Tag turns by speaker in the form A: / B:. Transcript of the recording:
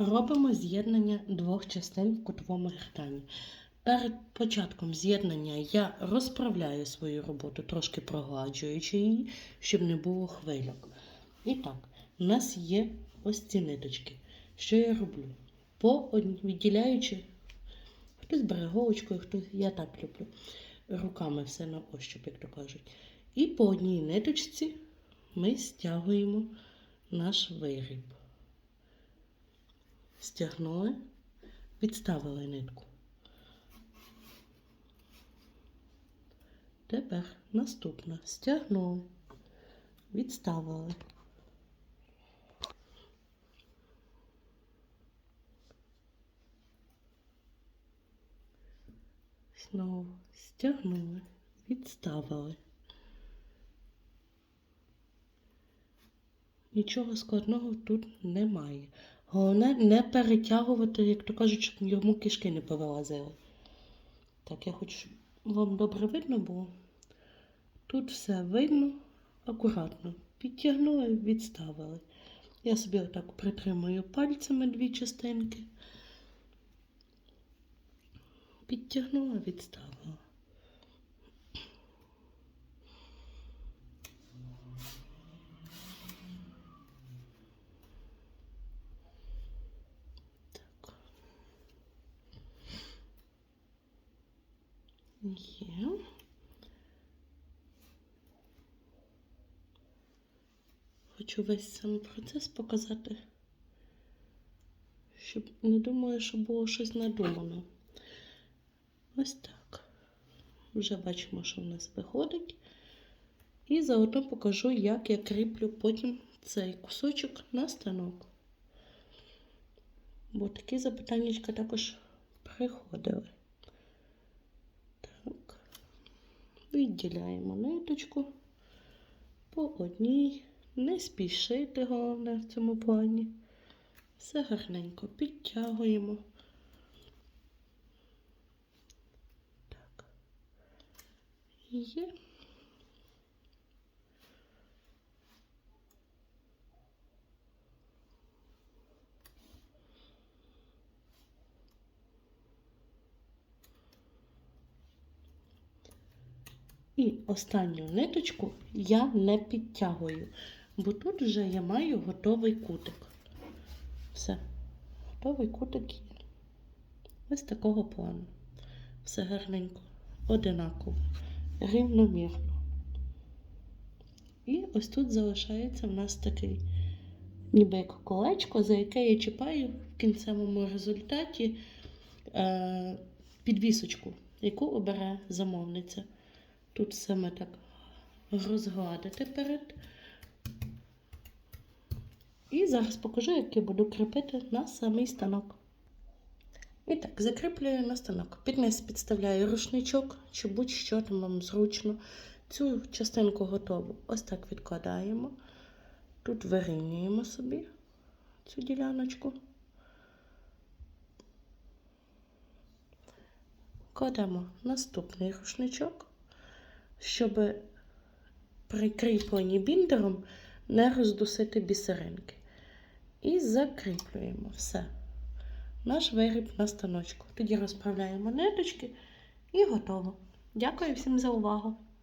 A: Робимо з'єднання двох частин в кутовому гердані. Перед початком з'єднання я розправляю свою роботу, трошки прогладжуючи її, щоб не було хвильок. І так, у нас є ось ці ниточки. Що я роблю? По відділяючи, хтось бере голочкою, хтось, я так люблю, руками все на ощуп, як то кажуть. І по одній ниточці ми стягуємо наш виріб. Стягнули, відставили нитку. Тепер наступна. Стягнули, відставили. Знову стягнули, відставили. Нічого складного тут немає. Головне не перетягувати, як то кажуть, щоб йому кишки не повилазили. Так, я хочу, щоб вам добре видно було. Тут все видно, акуратно. Підтягнули, відставили. Я собі отак притримую пальцями дві частинки. Підтягнула, відставила. Є. Хочу весь сам процес показати, щоб не думаю, що було щось надумано. Ось так. Вже бачимо, що в нас виходить. І заодно покажу, як я кріплю потім цей кусочок на станок. Бо такі запитання також приходили. Так. Відділяємо ниточку по одній. Не спішити, головне в цьому плані. Все гарненько підтягуємо. Так. Є. І останню ниточку я не підтягую, бо тут вже я маю готовий кутик. Все, готовий кутик є. Ось такого плану. Все гарненько, одинаково, рівномірно. І ось тут залишається в нас такий, ніби як колечко, за яке я чіпаю в кінцевому результаті е, підвісочку, яку обере замовниця. Тут саме так розгладити перед. І зараз покажу, як я буду кріпити на самий станок. І так, закріплюю на станок. Під низ підставляю рушничок чи будь-що там вам зручно. Цю частинку готову. Ось так відкладаємо. Тут вирівнюємо собі цю діляночку. Кладемо наступний рушничок щоб прикріплені біндером не роздусити бісеринки. І закріплюємо все. Наш виріб на станочку. Тоді розправляємо ниточки і готово. Дякую всім за увагу!